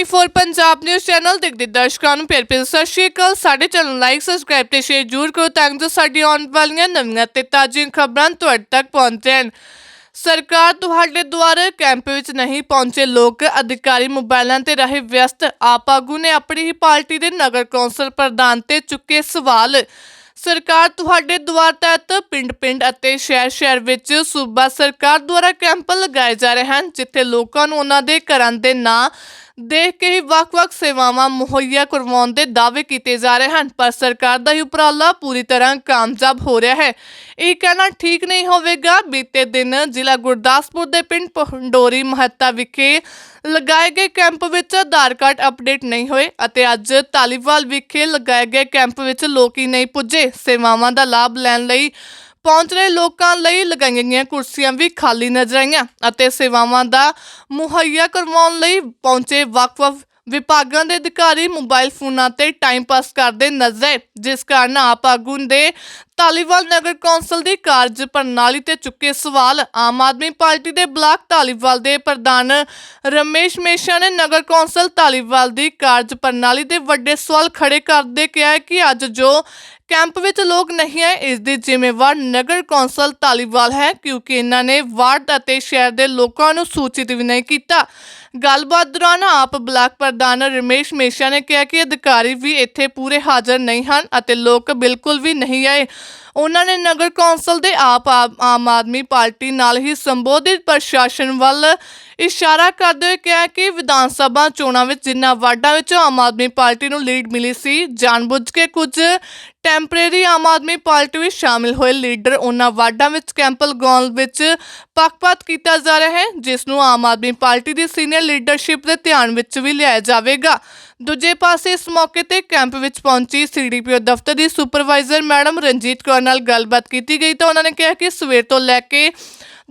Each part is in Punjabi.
24 ਪੰਜਾਬ ਨਿਊਜ਼ ਚੈਨਲ ਦੇਖਦੇ ਦਰਸ਼ਕਾਂ ਨੂੰ ਪਿਆਰ ਭਰੀ ਸਤਿ ਸ਼੍ਰੀ ਅਕਾਲ। ਸਾਡੇ ਚੈਨਲ ਲਾਈਕ ਸਬਸਕ੍ਰਾਈਬ ਤੇ ਸ਼ੇਅਰ ਜ਼ਰੂਰ ਕਰੋ ਤਾਂ ਜੋ ਸਾਡੀ ਆਉਣ ਵਾਲੀਆਂ ਨਵੀਆਂ ਤੇ ਤਾਜ਼ੀਆਂ ਖਬਰਾਂ ਤੁਹਾਡੇ ਤੱਕ ਪਹੁੰਚਣ ਸਰਕਾਰ ਤੁਹਾਡੇ ਦੁਆਰੇ ਕੈਂਪ ਵਿੱਚ ਨਹੀਂ ਪਹੁੰਚੇ ਲੋਕ ਅਧਿਕਾਰੀ ਮੋਬਾਈਲਾਂ ਤੇ ਰਹੇ ਵਿਅਸਤ ਆਪ ਆਗੂ ਨੇ ਆਪਣੀ ਹੀ ਪਾਰਟੀ ਦੇ ਨਗਰ ਕੌਂਸਲ ਪ੍ਰਧਾਨ ਤੇ ਚੁੱਕੇ ਸਵਾਲ। ਸਰਕਾਰ ਤੁਹਾਡੇ ਦੁਆਰ ਤਹਿਤ ਪਿੰਡ-ਪਿੰਡ ਅਤੇ ਸ਼ਹਿਰ-ਸ਼ਹਿਰ ਵਿੱਚ ਸੂਬਾ ਸਰਕਾਰ ਦੁਆਰਾ ਕੈਂਪ ਲਗਾਏ ਜਾ ਰਹੇ ਹਨ, ਜਿੱਥੇ ਲੋਕਾਂ ਨੂੰ ਉਹਨਾਂ ਦੇ ਘਰਾਂ ਦੇ ਨਾਂ ਦੇਖ ਕੇ ਹੀ ਵੱਖ-ਵੱਖ ਸੇਵਾਵਾਂ ਮੁਹੱਈਆ ਕਰਵਾਉਣ ਦੇ ਦਾਅਵੇ ਕੀਤੇ ਜਾ ਰਹੇ ਹਨ, ਪਰ ਸਰਕਾਰ ਦਾ ਇਹ ਉਪਰਾਲਾ ਪੂਰੀ ਤਰ੍ਹਾਂ ਕਾਮਯਾਬ ਹੋ ਰਿਹਾ ਹੈ। ਇਹ ਕਹਿਣਾ ਠੀਕ ਨਹੀਂ ਹੋਵੇਗਾ। ਬੀਤੇ ਦਿਨ ਜ਼ਿਲ੍ਹਾ ਗੁਰਦਾਸਪੁਰ ਦੇ ਪਿੰਡ ਪੰਡੋਰੀ ਮਹੱਤਾ ਵਿਖੇ ਲਗਾਏ ਗਏ ਕੈਂਪ ਵਿੱਚ ਆਧਾਰ ਕਾਰਡ ਅਪਡੇਟ ਨਹੀਂ ਹੋਏ ਅਤੇ ਅੱਜ ਤਾਲੀਵਾਲ ਵਿਖੇ ਲਗਾਏ ਗਏ ਕੈਂਪ ਵਿੱਚ ਲੋਕ ਹੀ ਨਹੀਂ ਪੁੱਜੇ। ਸੇਵਾਵਾਂ ਦਾ ਲਾਭ ਲੈਣ ਲਈ ਪਹੁੰਚ ਰਹੇ ਲੋਕਾਂ ਲਈ ਲਗਾਈਆਂ ਗਈਆਂ ਕੁਰਸੀਆਂ ਵੀ ਖਾਲੀ ਨਜ਼ਰ ਆਈਆਂ ਅਤੇ ਸੇਵਾਵਾਂ ਦਾ ਮੁਹੱਈਆ ਕਰਵਾਉਣ ਲਈ ਪਹੁੰਚੇ ਵੱਖ-ਵੱਖ ਵਿਭਾਗਾਂ ਦੇ ਅਧਿਕਾਰੀ ਮੋਬਾਈਲ ਫੋਨਾਂ ਤੇ ਟਾਈਮ ਪਾਸ ਕਰਦੇ ਨਜ਼ਰ ਆਏ, ਜਿਸ ਕਾਰਨ ਆਪ ਆਗੂ ਦੇ ਧਾਲੀਵਾਲ ਨਗਰ ਕੌਂਸਲ ਦੀ ਕਾਰਜ ਪ੍ਰਣਾਲੀ ਤੇ ਚੁੱਕੇ ਸਵਾਲ ਆਮ ਆਦਮੀ ਪਾਰਟੀ ਦੇ ਬਲਾਕ ਧਾਲੀਵਾਲ ਦੇ ਪ੍ਰਧਾਨ ਰਮੇਸ਼ ਮੇਸ਼ਾ ਨੇ ਨਗਰ ਕੌਂਸਲ ਧਾਲੀਵਾਲ ਦੀ ਕਾਰਜ ਪ੍ਰਣਾਲੀ ਦੇ ਵੱਡੇ ਸਵਾਲ ਖੜੇ ਕਰਦੇ ਕਿਹਾ ਕਿ ਅੱਜ ਜੋ ਕੈਂਪ ਵਿੱਚ ਲੋਕ ਨਹੀਂ ਆਏ। ਇਸ ਦੀ ਜ਼ਿੰਮੇਵਾਰ ਨਗਰ ਕੌਂਸਲ ਤਾਲੀਵਾਲ ਹੈ, ਕਿਉਂਕਿ ਇਹਨਾਂ ਨੇ ਵਾਰਡ ਅਤੇ ਸ਼ਹਿਰ ਦੇ ਲੋਕਾਂ ਨੂੰ ਸੂਚਿਤ ਵੀ ਨਹੀਂ ਕੀਤਾ। ਗੱਲਬਾਤ ਦੌਰਾਨ ਆਪ ਬਲਾਕ ਪ੍ਰਧਾਨ ਰਮੇਸ਼ ਮੇਸ਼ਾ ਨੇ ਕਿਹਾ ਕਿ ਅਧਿਕਾਰੀ ਵੀ ਇੱਥੇ ਪੂਰੇ ਹਾਜ਼ਰ ਨਹੀਂ ਹਨ ਅਤੇ ਲੋਕ ਬਿਲਕੁਲ ਵੀ ਨਹੀਂ ਆਏ। ਉਹਨਾਂ ਨੇ ਨਗਰ ਕੌਂਸਲ ਦੇ ਆਪ ਆਪ- ਆਮ ਆਦਮੀ ਪਾਰਟੀ ਨਾਲ ਹੀ ਸੰਬੋਧਿਤ ਪ੍ਰਸ਼ਾਸਨ ਵੱਲ ਇਸ਼ਾਰਾ ਕਰਦੇ ਹੋਏ ਕਿਹਾ ਕਿ ਵਿਧਾਨ ਸਭਾ ਚੋਣਾਂ ਵਿੱਚ ਜਿੰਨਾ ਵਾਰਡਾਂ ਵਿੱਚ ਆਮ ਆਦਮੀ ਪਾਰਟੀ ਨੂੰ ਲੀਡ ਮਿਲੀ ਸੀ, ਜਾਣਬੁੱਝ ਕੇ ਕੁਝ ਟੈਂਪਰੇਰੀ ਆਮ ਆਦਮੀ ਪਾਰਟੀ ਵਿੱਚ ਸ਼ਾਮਿਲ ਹੋਏ ਲੀਡਰ ਉਹਨਾਂ ਵਾਰਡਾਂ ਵਿੱਚ ਕੈਂਪ ਲਗਾਉਣ ਵਿੱਚ ਪੱਖਪਾਤ ਕੀਤਾ ਜਾ ਰਿਹਾ ਹੈ, ਜਿਸ ਨੂੰ ਆਮ ਆਦਮੀ ਪਾਰਟੀ ਦੀ ਸੀਨੀਅਰ ਲੀਡਰਸ਼ਿਪ ਦੇ ਧਿਆਨ ਵਿੱਚ ਵੀ ਲਿਆਇਆ ਜਾਵੇਗਾ। ਦੂਜੇ ਪਾਸੇ ਇਸ ਮੌਕੇ ਤੇ ਕੈਂਪ ਵਿੱਚ ਪਹੁੰਚੀ ਸੀਡੀਪੀਓ ਦਫ਼ਤਰ ਦੀ ਸੁਪਰਵਾਈਜ਼ਰ ਮੈਡਮ ਰਣਜੀਤ ਕੌਰ ਨਾਲ ਗੱਲਬਾਤ ਕੀਤੀ ਗਈ ਤਾਂ ਉਹਨਾਂ ਨੇ ਕਿਹਾ ਕਿ ਸਵੇਰ ਤੋਂ ਲੈ ਕੇ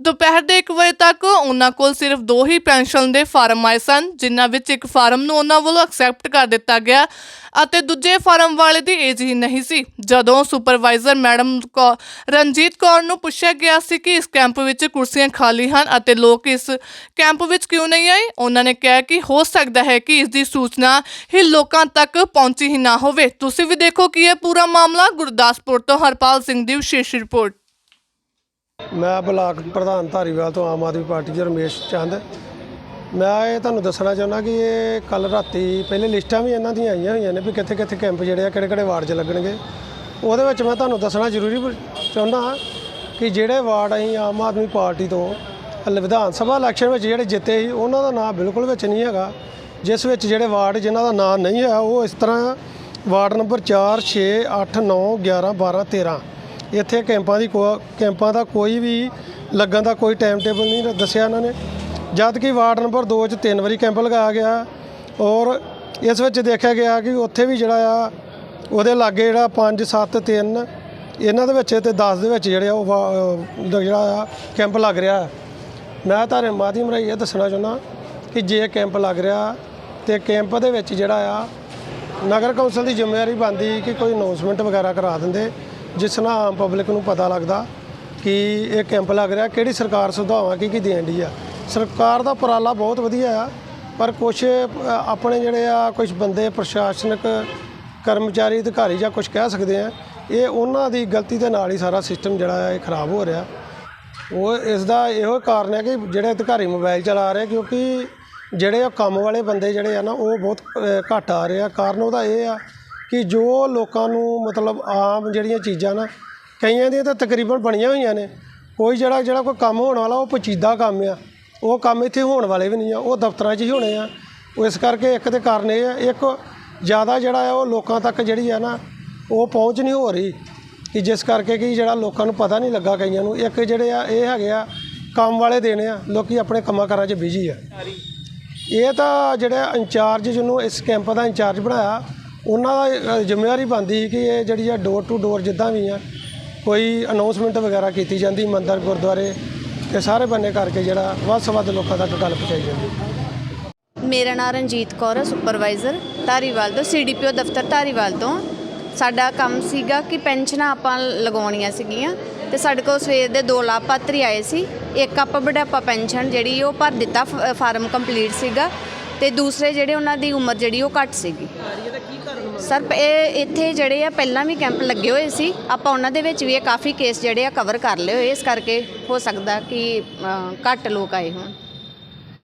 ਦੁਪਹਿਰ ਦੇ 1 ਵਜੇ ਤੱਕ ਉਹਨਾਂ ਕੋਲ ਸਿਰਫ ਦੋ ਹੀ ਪੈਨਸ਼ਨ ਦੇ ਫਾਰਮ ਆਏ ਸਨ, ਜਿਨ੍ਹਾਂ ਵਿੱਚ ਇੱਕ ਫਾਰਮ ਨੂੰ ਉਹਨਾਂ ਵੱਲੋਂ ਐਕਸੈਪਟ ਕਰ ਦਿੱਤਾ ਗਿਆ ਅਤੇ ਦੂਜੇ ਫਾਰਮ ਵਾਲੇ ਦੀ ਏਜ ਹੀ ਨਹੀਂ ਸੀ। ਜਦੋਂ ਸੁਪਰਵਾਈਜ਼ਰ ਮੈਡਮ ਕੌ- ਰਣਜੀਤ ਕੌਰ ਨੂੰ ਪੁੱਛਿਆ ਗਿਆ ਸੀ ਕਿ ਇਸ ਕੈਂਪ ਵਿੱਚ ਕੁਰਸੀਆਂ ਖਾਲੀ ਹਨ ਅਤੇ ਲੋਕ ਇਸ ਕੈਂਪ ਵਿੱਚ ਕਿਉਂ ਨਹੀਂ ਆਏ, ਉਹਨਾਂ ਨੇ ਕਿਹਾ ਕਿ ਹੋ ਸਕਦਾ ਹੈ ਕਿ ਇਸ ਦੀ ਸੂਚਨਾ ਹੀ ਲੋਕਾਂ ਤੱਕ ਪਹੁੰਚੀ ਹੀ ਨਾ ਹੋਵੇ। ਤੁਸੀਂ ਵੀ ਦੇਖੋ ਕਿ ਇਹ ਪੂਰਾ ਮਾਮਲਾ, ਗੁਰਦਾਸਪੁਰ ਤੋਂ ਹਰਪਾਲ ਸਿੰਘ ਦੀ ਵਿਸ਼ੇਸ਼ ਰਿਪੋਰਟ। ਮੈਂ ਬਲਾਕ ਪ੍ਰਧਾਨ ਧਾਰੀਵਾਲ ਤੋਂ ਆਮ ਆਦਮੀ ਪਾਰਟੀ ਦੇ ਰਮੇਸ਼ ਚੰਦ। ਮੈਂ ਇਹ ਤੁਹਾਨੂੰ ਦੱਸਣਾ ਚਾਹੁੰਦਾ ਕਿ ਇਹ ਕੱਲ ਰਾਤੀ ਪਹਿਲੇ ਲਿਸਟਾਂ ਵੀ ਇਹਨਾਂ ਦੀਆਂ ਆਈਆਂ ਹੋਈਆਂ ਨੇ ਵੀ ਕਿੱਥੇ ਕਿੱਥੇ ਕੈਂਪ ਜਿਹੜੇ ਆ ਕਿਹੜੇ ਕਿਹੜੇ ਵਾਰਡ 'ਚ ਲੱਗਣਗੇ। ਉਹਦੇ ਵਿੱਚ ਮੈਂ ਤੁਹਾਨੂੰ ਦੱਸਣਾ ਜ਼ਰੂਰੀ ਚਾਹੁੰਦਾ ਹਾਂ ਕਿ ਜਿਹੜੇ ਵਾਰਡ ਅਸੀਂ ਆਮ ਆਦਮੀ ਪਾਰਟੀ ਤੋਂ ਵਿਧਾਨ ਸਭਾ ਇਲੈਕਸ਼ਨ ਵਿੱਚ ਜਿਹੜੇ ਜਿੱਤੇ ਸੀ, ਉਹਨਾਂ ਦਾ ਨਾਮ ਬਿਲਕੁਲ ਵਿੱਚ ਨਹੀਂ ਹੈਗਾ। ਜਿਸ ਵਿੱਚ ਜਿਹੜੇ ਵਾਰਡ ਜਿਨ੍ਹਾਂ ਦਾ ਨਾਮ ਨਹੀਂ ਹੈ ਉਹ ਇਸ ਤਰ੍ਹਾਂ ਵਾਰਡ ਨੰਬਰ 4 6 8 9 11 12 13 ਇੱਥੇ ਕੈਂਪਾਂ ਦੀ ਕੋ- ਕੈਂਪਾਂ ਦਾ ਕੋਈ ਵੀ ਲੱਗਣ ਦਾ ਕੋਈ ਟਾਈਮ ਟੇਬਲ ਨਹੀਂ ਦੱਸਿਆ ਇਹਨਾਂ ਨੇ। ਜਦ ਕਿ ਵਾਰਡ ਨੰਬਰ 2 'ਚ ਤਿੰਨ ਵਾਰੀ ਕੈਂਪ ਲਗਾਇਆ ਗਿਆ ਔਰ ਇਸ ਵਿੱਚ ਦੇਖਿਆ ਗਿਆ ਕਿ ਉੱਥੇ ਵੀ ਜਿਹੜਾ ਆ, ਉਹਦੇ ਲਾਗੇ ਜਿਹੜਾ 5 7 3 ਇਹਨਾਂ ਦੇ ਵਿੱਚ ਤੇ 10 ਦੇ ਵਿੱਚ ਜਿਹੜੇ ਆ ਉਹ ਵਾ- ਜਿਹੜਾ ਆ ਕੈਂਪ ਲੱਗ ਰਿਹਾ। ਮੈਂ ਤੁਹਾਡੇ ਮਾਧਿਅਮ ਰਾਹੀਂ ਇਹ ਦੱਸਣਾ ਚਾਹੁੰਦਾ ਕਿ ਜੇ ਕੈਂਪ ਲੱਗ ਰਿਹਾ ਤੇ ਕੈਂਪ ਦੇ ਵਿੱਚ ਜਿਹੜਾ ਆ, ਨਗਰ ਕੌਂਸਲ ਦੀ ਜ਼ਿੰਮੇਵਾਰੀ ਬਣਦੀ ਕਿ ਕੋਈ ਅਨਾਉਂਸਮੈਂਟ ਵਗੈਰਾ ਕਰਾ ਦਿੰਦੇ। ਜਿਸ ਨਾਲ ਆਮ ਪਬਲਿਕ ਨੂੰ ਪਤਾ ਲੱਗਦਾ ਕਿ ਇਹ ਕੈਂਪ ਲੱਗ ਰਿਹਾ, ਕਿਹੜੀ ਸਰਕਾਰ ਸੁਧਾਵਾਂ ਕੀ ਕੀ ਦੇਣ ਦੀ ਆ। ਸਰਕਾਰ ਦਾ ਉਪਰਾਲਾ ਬਹੁਤ ਵਧੀਆ ਆ, ਪਰ ਕੁਝ ਆਪਣੇ ਜਿਹੜੇ ਆ ਕੁਝ ਬੰਦੇ ਪ੍ਰਸ਼ਾਸਨਿਕ ਕਰਮਚਾਰੀ, ਅਧਿਕਾਰੀ ਜਾਂ ਕੁਝ ਕਹਿ ਸਕਦੇ ਆ, ਇਹ ਉਹਨਾਂ ਦੀ ਗਲਤੀ ਦੇ ਨਾਲ ਹੀ ਸਾਰਾ ਸਿਸਟਮ ਜਿਹੜਾ ਹੈ ਇਹ ਖਰਾਬ ਹੋ ਰਿਹਾ। ਉਹ ਇਸ ਦਾ ਇਹੋ ਕਾਰਨ ਹੈ ਕਿ ਜਿਹੜੇ ਅਧਿਕਾਰੀ ਮੋਬਾਈਲ ਚਲਾ ਰਹੇ, ਕਿਉਂਕਿ ਜਿਹੜੇ ਕੰਮ ਵਾਲੇ ਬੰਦੇ ਜਿਹੜੇ ਆ ਨਾ, ਉਹ ਬਹੁਤ ਘੱਟ ਆ ਰਹੇ ਆ। ਕਾਰਨ ਉਹਦਾ ਇਹ ਆ ਕਿ ਜੋ ਲੋਕਾਂ ਨੂੰ ਮਤਲਬ ਆਮ ਜਿਹੜੀਆਂ ਚੀਜ਼ਾਂ ਨਾ ਕਈਆਂ ਦੀਆਂ ਤਾਂ ਤਕਰੀਬਨ ਬਣੀਆਂ ਹੋਈਆਂ ਨੇ। ਕੋਈ ਜਿਹੜਾ ਜਿਹੜਾ ਕੋਈ ਕੰਮ ਹੋਣ ਵਾਲਾ ਉਹ ਪਚੀਦਾ ਕੰਮ ਆ। ਉਹ ਕੰਮ ਇੱਥੇ ਹੋਣ ਵਾਲੇ ਵੀ ਨਹੀਂ ਆ ਉਹ ਦਫ਼ਤਰਾਂ 'ਚ ਹੀ ਹੋਣੇ ਆ। ਉਹ ਇਸ ਕਰਕੇ ਇੱਕ ਤੇ ਕਾਰਨ ਇਹ ਆ ਇੱਕ ਜ਼ਿਆਦਾ ਜਿਹੜਾ ਆ ਉਹ ਲੋਕਾਂ ਤੱਕ ਜਿਹੜੀ ਆ ਨਾ ਉਹ ਪਹੁੰਚ ਨਹੀਂ ਹੋ ਰਹੀ। ਕਿ ਜਿਸ ਕਰਕੇ ਕਿ ਜਿਹੜਾ ਲੋਕਾਂ ਨੂੰ ਪਤਾ ਨਹੀਂ ਲੱਗਾ ਕਈਆਂ ਨੂੰ ਇੱਕ ਜਿਹੜੇ ਆ ਇਹ ਹੈਗੇ ਆ ਕੰਮ ਵਾਲੇ ਦੇਣੇ ਆ ਲੋਕੀ ਆਪਣੇ ਕੰਮਾਂ ਕਾਰਾਂ 'ਚ ਬਿਜ਼ੀ ਆ। ਇਹ ਤਾਂ ਜਿਹੜਾ ਇੰਚਾਰਜ ਜਿਹਨੂੰ ਇਸ ਕੈਂਪ ਦਾ ਇੰਚਾਰਜ ਬਣਾਇਆ ਉਹਨਾਂ ਦਾ ਜ਼ਿੰਮੇਵਾਰੀ ਬਣਦੀ ਸੀ ਕਿ ਇਹ ਜਿਹੜੀ ਆ ਡੋਰ ਟੂ ਡੋਰ ਜਿੱਦਾਂ ਵੀ ਆ, ਕੋਈ ਅਨਾਉਂਸਮੈਂਟ ਵਗੈਰਾ ਕੀਤੀ ਜਾਂਦੀ ਮੰਦਰ, ਗੁਰਦੁਆਰੇ ਤੇ ਸਾਰੇ ਬੰਨੇ ਕਰਕੇ ਜਿਹੜਾ ਵੱਧ ਤੋਂ ਵੱਧ ਲੋਕਾਂ ਤੱਕ ਗੱਲ ਪਹੁੰਚਾਈ ਜਾਂਦੀ। ਮੇਰਾ ਨਾਮ ਰਣਜੀਤ ਕੌਰ ਹੈ ਸੁਪਰਵਾਈਜ਼ਰ ਧਾਰੀਵਾਲ ਤੋਂ ਸੀਡੀਪੀਓ ਦਫ਼ਤਰ ਧਾਰੀਵਾਲ ਤੋਂ। ਸਾਡਾ ਕੰਮ ਸੀਗਾ ਕਿ ਪੈਨਸ਼ਨਾਂ ਆਪਾਂ ਲਗਾਉਣੀਆਂ ਸੀਗੀਆਂ ਤੇ ਸਾਡੇ ਕੋਲ ਸਵੇਰ ਦੇ ਦੋ ਲਾਭਪਾਤਰੀ ਆਏ ਸੀ, ਇੱਕ ਆਪਾਂ ਬੁਢਾਪਾ ਪੈਨਸ਼ਨ ਜਿਹੜੀ ਉਹ ਭਰ ਦਿੱਤਾ ਫਾਰਮ ਕੰਪਲੀਟ ਸੀਗਾ ਤੇ ਦੂਸਰੇ ਜਿਹੜੇ ਉਹਨਾਂ ਦੀ ਉਮਰ ਜਿਹੜੀ ਉਹ ਘੱਟ ਸੀਗੀ। ਸਰ ਇਹ ਇੱਥੇ ਜਿਹੜੇ ਆ ਪਹਿਲਾਂ ਵੀ ਕੈਂਪ ਲੱਗੇ ਹੋਏ ਸੀ। ਆਪਾਂ ਉਹਨਾਂ ਦੇ ਵਿੱਚ ਵੀ ਇਹ ਕਾਫੀ ਕੇਸ ਜਿਹੜੇ ਆ ਕਵਰ ਕਰ ਲਏ ਹੋਏ। ਇਸ ਕਰਕੇ ਹੋ ਸਕਦਾ ਕਿ ਅ, ਘੱਟ ਲੋਕ ਆਏ ਹੋਣ।